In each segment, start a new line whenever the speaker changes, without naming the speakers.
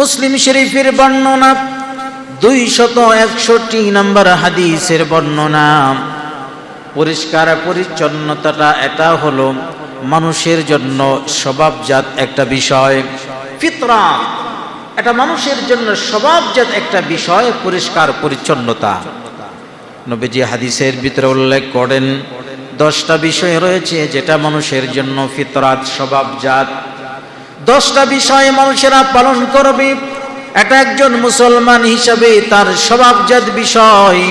মুসলিম শরীফের বর্ণনা দুই শত একষট্টি নম্বর হাদিসের বর্ণনা। পরিষ্কার পরিচ্ছন্নতাটা এটা হলো মানুষের জন্য স্বভাবজাত একটা বিষয়। ফিতরা, এটা মানুষের জন্য স্বভাবজাত একটা বিষয়, পরিষ্কার পরিচ্ছন্নতা। নবীজি হাদিসের ভিতরে উল্লেখ করেন, দশটা বিষয় রয়েছে যেটা মানুষের জন্য ফিতরাত, স্বভাবজাত দশটা বিষয় মানুষেরা পালন করবে। এটা একজন মুসলমান হিসাবে তার স্বভাবজাত বিষয়।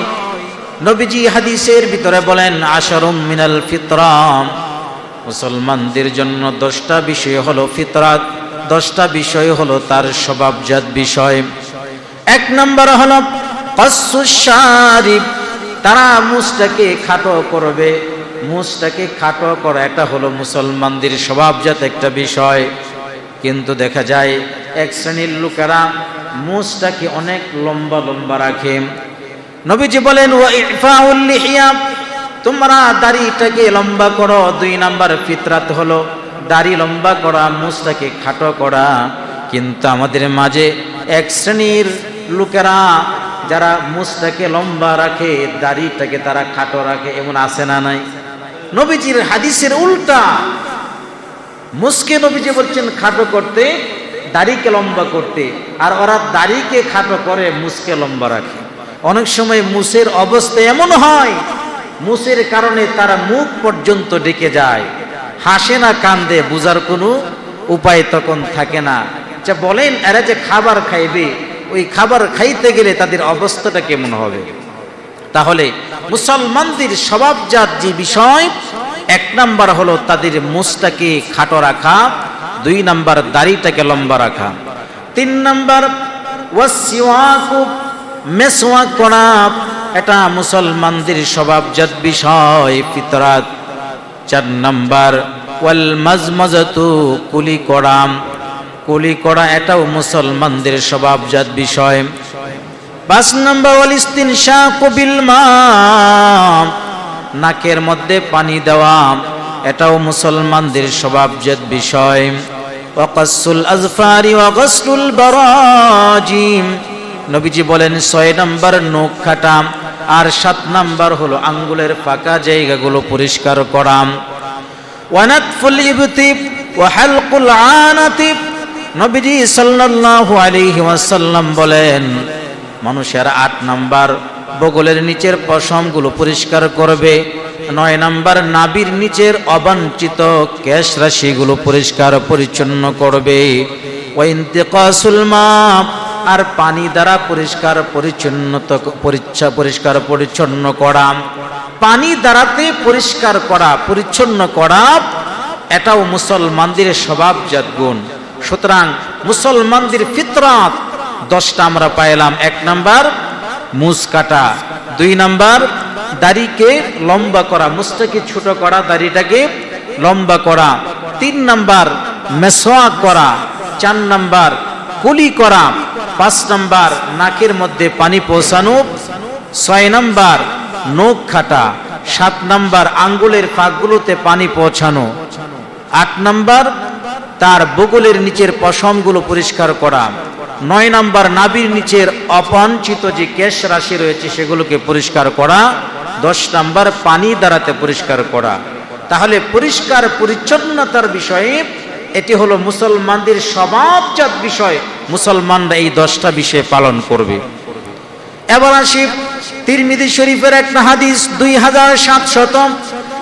নবীজি হাদিসের ভিতরে বলেন, আশারুম মিনাল ফিতরাম মুসলমানদের জন্য দশটা বিষয় হলো ফিতরাত দশটা বিষয় হলো তার স্বভাবজাত বিষয়। এক নম্বর হলো কসুসারিফ তারা মুসটাকে খাটো করবে। মুসটাকে খাটো করা এটা হলো মুসলমানদের স্বভাবজাত একটা বিষয়। কিন্তু দেখা যায়, এক শ্রেণির লোকেরা মুসটাকে অনেক লম্বা লম্বা রাখে। নবীজি বলেন তোমরা দাড়িটাকে লম্বা করো, দুই নাম্বার ফিতরাত হলো, দাড়ি লম্বা করা, মুসটাকে খাটো করা। কিন্তু আমাদের মাঝে এক শ্রেণির লোকেরা যারা মুসটাকে লম্বা রাখে, দাড়িটাকে তারা খাটো রাখে, এমন আছে না নাই? নবীজির হাদিসের উল্টা মুসকে নবীজি বলছেন, খাটো করতে, দাড়িকে লম্বা করতে। আর ওরা দাড়িকে খাটো করে, মুসকে লম্বা রাখে। অনেক সময় মুসের অবস্থা এমন হয়, মুসের কারণে তারা মুখ পর্যন্ত ডেকে যায়। হাসে না, কান্দে, বুঝার কোনো উপায় তখন থাকে না। যা বলেন, এরা যে খাবার খাইবে, ওই খাবার খাইতে গেলে তাদের অবস্থাটা কেমন হবে? তাহলে মুসলমানদের স্বভাবজাত যে বিষয় এক নাম্বার হলো তাদের মুসটাকে খাটো রাখা, দুই নাম্বার দাড়িটাকে লম্বা রাখা। তিন নাম্বার মেসওয়াক করা এটা মুসলমানদের স্বভাবজাত বিষয়, ফিতরাত। চার নাম্বার, ওয়াল মাজমাজাতু কুলি করা। কুলি করা এটাও মুসলমানদের স্বভাবজাত বিষয়। পাঁচ নম্বর, ওয়াল ইস্তিনশাকু বিল মা। নাকের মধ্যে পানি দেওয়া, এটাও মুসলমানদের স্বভাবজাত বিষয়। ওয়াকাসুল আজফারি বারাজিম। নবীজি বলেন, ছয় নাম্বার নখ কাটা আর সাত নাম্বার হলো আঙ্গুলের ফাঁকা জায়গাগুলো পরিষ্কার করা। ওয়ানাতফুল ইবতি ওয়া হালকুল আনাতি। নবীজি সাল্লাল্লাহু আলাইহি ওয়াসাল্লাম বলেন, মানুষের আট নাম্বার বগলের নিচের পশমগুলো পরিষ্কার করবে। নয় নাম্বার নাবির নিচের অবাঞ্ছিত ক্যাশ রাশিগুলো পরিষ্কার পরিচ্ছন্ন করবে। আর পানি দ্বারা পরিষ্কার পরিচ্ছন্নতা পরিচ্ছা, পরিষ্কার পরিচ্ছন্ন করা। পানি দ্বারাতে পরিষ্কার করা, পরিচ্ছন্ন করা, এটাও মুসলমানদের স্বভাবজাত গুণ। সুতরাং মুসলমানদের ফিতরাত, দশটা আমরা পাইলাম। এক নাম্বার মুস কাটা দুই নাম্বার, দাড়িকে লম্বা করা, মুসটাকে ছোট করা, দাড়িটাকে লম্বা করা। তিন নাম্বার, মেসোয়া করা। চার নাম্বার, কুলি করা। পাঁচ নাম্বার, নাকের মধ্যে পানি পৌঁছানো। ছয় নাম্বার, নখ খাটা সাত নাম্বার, আঙ্গুলের ফাঁকগুলোতে পানি পৌঁছানো। আট নাম্বার, তার বগলের নিচের পশমগুলো পরিষ্কার করা। নয় নাম্বার নাবির নিচের অপঞ্চিত যে কেশ রাশি রয়েছে সেগুলোকে পরিষ্কার করা, দশ নাম্বার পানি দ্বারাতে পরিষ্কার করা। তাহলে পরিষ্কার পরিচ্ছন্নতার বিষয়ে এটি হলো মুসলমানদের স্বভাবজাত বিষয়, মুসলমানরা এই দশটা বিষয় পালন করবে। এবার আসি তিরমিদি শরীফের একটা হাদিস, দুই হাজার সাতশত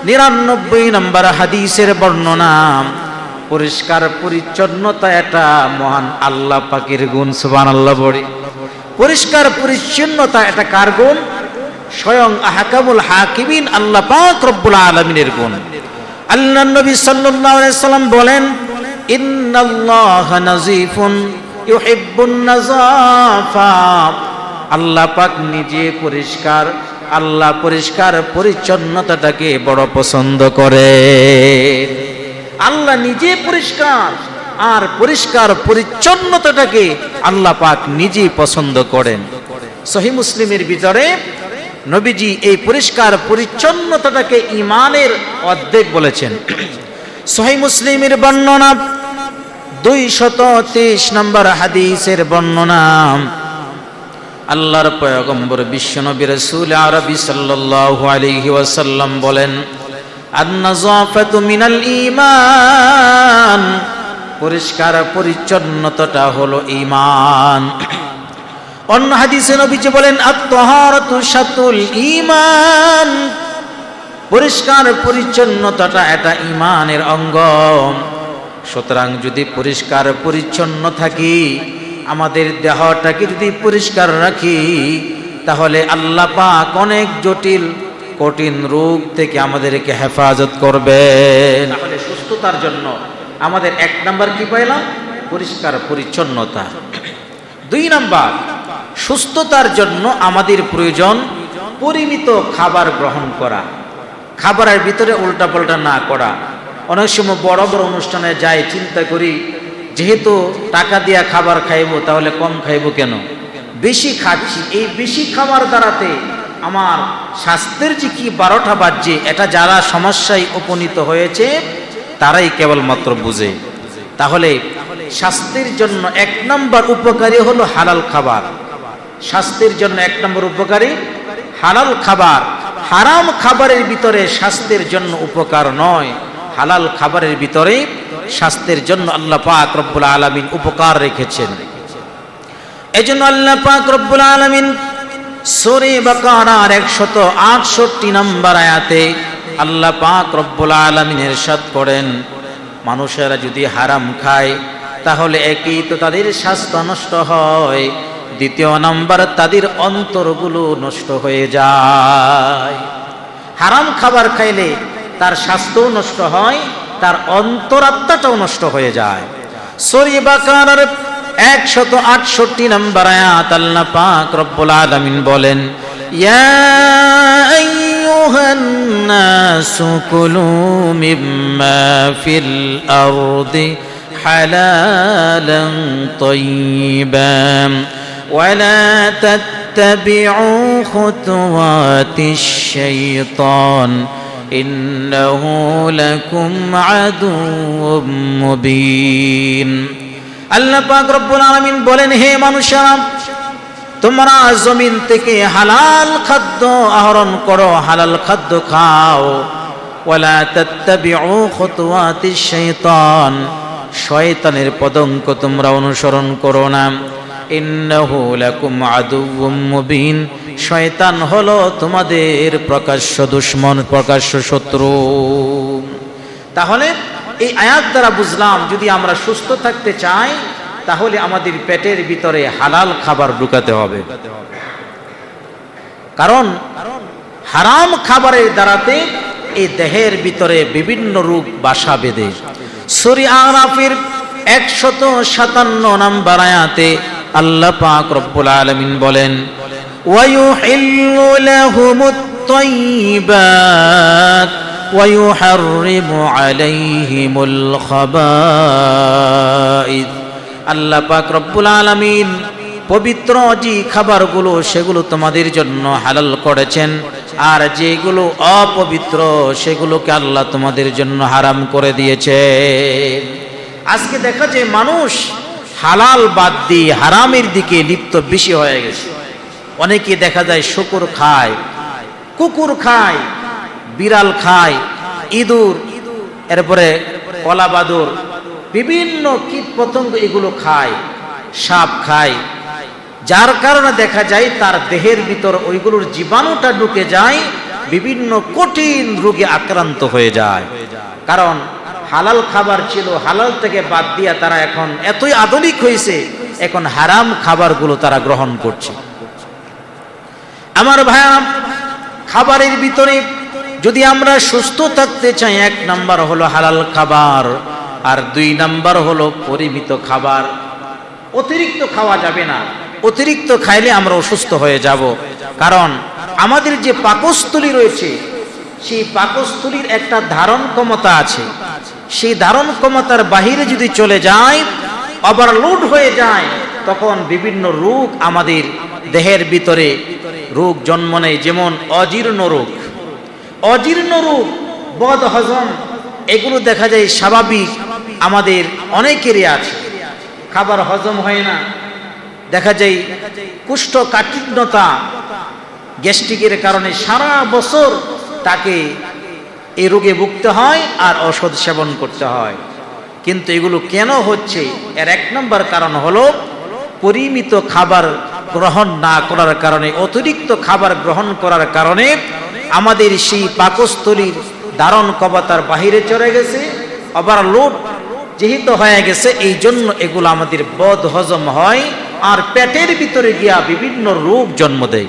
নিরানব্বই নম্বর হাদিসের বর্ণনা। পরিষ্কার পরিচ্ছন্নতা এটা মহান আল্লাহ পাকের গুণ সুবান আল্লাহ বড়ি পরিষ্কার পরিচ্ছন্নতা এটা কার গুণ? স্বয়ং আহকামুল হাকিমিন আল্লাহ পাক রব্বুল আলমিনের গুণ। আল্লাহ নবী সাল্লাল্লাহু আলাইহি সাল্লাম বলেন, ইন্নাল্লাহ নাজিফুন ইউহিব্বুন নাজাফা আল্লাহ পাক নিজে পরিষ্কার, আল্লাহ পরিষ্কার পরিচ্ছন্নতাটাকে বড় পছন্দ করে আল্লাহ নিজে পরিষ্কার, আর পরিষ্কার পরিচ্ছন্নতাটাকে আল্লাহ পাক নিজেই পছন্দ করেন। সহি মুসলিমের ভিতরে নবীজি এই পরিষ্কার পরিচ্ছন্নতাটাকে ইমানের অর্ধেক বলেছেন। সহি মুসলিমের বর্ণনা দুই শত তেইশ নম্বর হাদিসের বর্ণনা, আল্লাহর পয়গম্বর বিশ্বনবী রসুল আরবি সাল্লাল্লাহু আলাইহি ওয়াসাল্লাম বলেন মিনাল পরিষ্কার পরিচ্ছন্নতাটা হলো ঈমান। অন্য হাদিসে নবীজি বলেন, আত-তাহারাতু শাতুল ঈমান। পরিষ্কার পরিচ্ছন্নতাটা এটা ঈমানের অঙ্গ। সুতরাং যদি পরিষ্কার পরিচ্ছন্ন থাকি, আমাদের দেহটাকে যদি পরিষ্কার রাখি, তাহলে আল্লাহ অনেক জটিল কঠিন রোগ থেকে আমাদেরকে হেফাজত করবেন। তাহলে সুস্থতার জন্য আমাদের এক নাম্বার কি পাইলাম? পরিষ্কার পরিচ্ছন্নতা। দুই নাম্বার, সুস্থতার জন্য আমাদের প্রয়োজন পরিমিত খাবার গ্রহণ করা। খাবারের ভিতরে উল্টাপাল্টা না করা। অনেক সময় বড় বড় অনুষ্ঠানে যাই, চিন্তা করি, যেহেতু টাকা দিয়া খাবার খাইবো, তাহলে কম খাইবো কেন? বেশি খাচ্ছি। এই বেশি খাবার দ্বারাতে আমার স্বাস্থ্যের যে কি বারোটা বাজছে এটা যারা সমস্যায় উপনীত হয়েছে, তারাই কেবলমাত্র বুঝে। তাহলে স্বাস্থ্যের জন্য এক নম্বর উপকারী হলো হালাল খাবার। স্বাস্থ্যের জন্য এক নম্বর উপকারী হালাল খাবার। হারাম খাবারের ভিতরে স্বাস্থ্যের জন্য উপকার নয়। হালাল খাবারের ভিতরে স্বাস্থ্যের জন্য আল্লাহ পাক রব্বুল আলমিন উপকার রেখেছেন। এই জন্য আল্লাহ পাক রব্বুল আলমিন সোরে বাকারার একশত আটষট্টি নম্বর আয়াতে আল্লাহ পাক রব্বুল আলমিনের সাদ করেন, মানুষেরা যদি হারাম খায়, তাহলে একই তো তাদের স্বাস্থ্য নষ্ট হয়। দ্বিতীয় নাম্বার, তাদের অন্তরগুলো নষ্ট হয়ে যায়। হারাম খাবার খাইলে তার স্বাস্থ্যও নষ্ট হয়, তার অন্তরাত্মাটাও নষ্ট হয়ে যায়। সরি বাকার একশত আটষট্টি নম্বর আয়াত আল্লাহ পাক রব্বুল আলামিন বলেন ইয়া আইয়ুহান নাসু কুলু মিম্মা ফিল আরদি হালালান তাইয়িবান ولا تتبعوا خطوات الشيطان إنه لكم عدو مبين আল্লাহ পাক রব্বুল আলামিন বলেন, হে মানুষেরা, তোমরা জমিন থেকে হালাল খাদ্য আহরণ করো, হালাল খাদ্য খাও। ওয়ালা তাত্তাবিউ খুতুওয়াতিশ শাইতান। শয়তানের পদঙ্ক তোমরা অনুসরণ করো না। ইন্নাহু লাকুম আদুউম মুবিন। শয়তান হলো তোমাদের প্রকাশ্য দুশ্মন, প্রকাশ্য শত্রু। তাহলে এই আয়াত দ্বারা বুঝলাম, যদি আমরা সুস্থ থাকতে চাই, তাহলে আমাদের পেটের ভিতরে হালাল খাবার ঢুকাতে হবে। কারণ হারাম খাবারের দ্বারাতে এই দেহের ভিতরে বিভিন্ন রোগ, বাসা বেঁধে। সরি আরাফের একশত সাতান্ন নাম্বার আয়াতে আল্লাহ পাক রব্বুল আলমিন বলেন ওয়ায়ু হিল্লু লাহুমুত ويحرم عليهم الخبائث আল্লাহ পাক রব্বুল আলামিন পবিত্র যে খাবারগুলো সেগুলো তোমাদের জন্য হালাল করেছেন আর যেগুলো অপবিত্র সেগুলোকে আল্লাহ তোমাদের জন্য হারাম করে দিয়েছে আজকে দেখা যায় মানুষ হালাল বাদ দিয়ে হারামের দিকে লিপ্ত বেশি হয়ে গেছে অনেকে দেখা যায় শুকুর খায় কুকুর খায় বিড়াল খায়, ইঁদুর, এরপরে কলাবাদুর বিভিন্ন কীট পতঙ্গ এগুলো খায়, সাপ খায়। যার কারণে দেখা যায় তার দেহের ভিতর ওইগুলোর জীবাণুটা ঢুকে যায়, বিভিন্ন কঠিন রোগে আক্রান্ত হয়ে যায়। কারণ হালাল খাবার ছিল, হালাল থেকে বাদ দিয়া তারা এখন এতই আধুনিক হয়েছে এখন হারাম খাবারগুলো তারা গ্রহণ করছে। আমার ভাইয়া, খাবারের ভিতরে যদি আমরা সুস্থ থাকতে চাই, এক নাম্বার হলো হালাল খাবার, আর দুই নাম্বার হলো পরিমিত খাবার। অতিরিক্ত খাওয়া যাবে না। অতিরিক্ত খাইলে আমরা অসুস্থ হয়ে যাব। কারণ আমাদের যে পাকস্থলী রয়েছে, সেই পাকস্থলীর একটা ধারণ ক্ষমতা আছে। সেই ধারণ ক্ষমতার বাহিরে যদি চলে যায় ওভারলোড হয়ে যায়, তখন বিভিন্ন রোগ আমাদের দেহের ভিতরে, রোগ জন্ম নেয়, যেমন অজীর্ণ রোগ। অজীর্ণ রোগ বদ হজম, এগুলো দেখা যায় স্বাভাবিক আমাদের অনেকেরই আছে। খাবার হজম হয় না। দেখা যায় কুষ্ঠকাঠিন্যতা গ্যাস্ট্রিকের কারণে সারা বছর তাকে এই রোগে ভুগতে হয় আর ওষুধ সেবন করতে হয়। কিন্তু এগুলো কেন হচ্ছে? এর এক নম্বর কারণ হলো পরিমিত খাবার গ্রহণ না করার কারণে, অতিরিক্ত খাবার গ্রহণ করার কারণে আমাদের সেই পাকস্থলীর দারণ কবতার বাহিরে চলে গেছে। আবার লোভ যেহেতু হয়ে গেছে, এই জন্য এগুলো আমাদের বদ হজম হয় আর পেটের ভিতরে গিয়া বিভিন্ন রোগ জন্ম দেয়।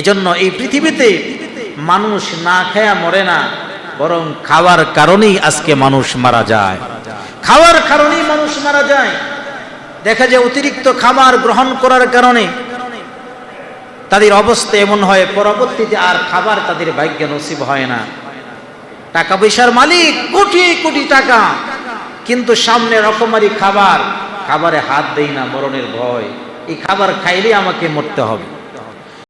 এজন্য এই পৃথিবীতে মানুষ না খায়া মরে না, বরং খাওয়ার কারণেই আজকে মানুষ মারা যায়। খাওয়ার কারণেই মানুষ মারা যায়। দেখা যায় অতিরিক্ত খাবার গ্রহণ করার কারণে তাদের অবস্থা এমন হয়, পরবর্তীতে আর খাবার তাদের ভাগ্যে নসিব হয় না। টাকা পয়সার মালিক, কোটি কোটি টাকা। কিন্তু সামনে রকমারি খাবার, খাবারে হাত দেই না, মরণের ভয়। এই খাবার খাইলে আমাকে মরতে হবে।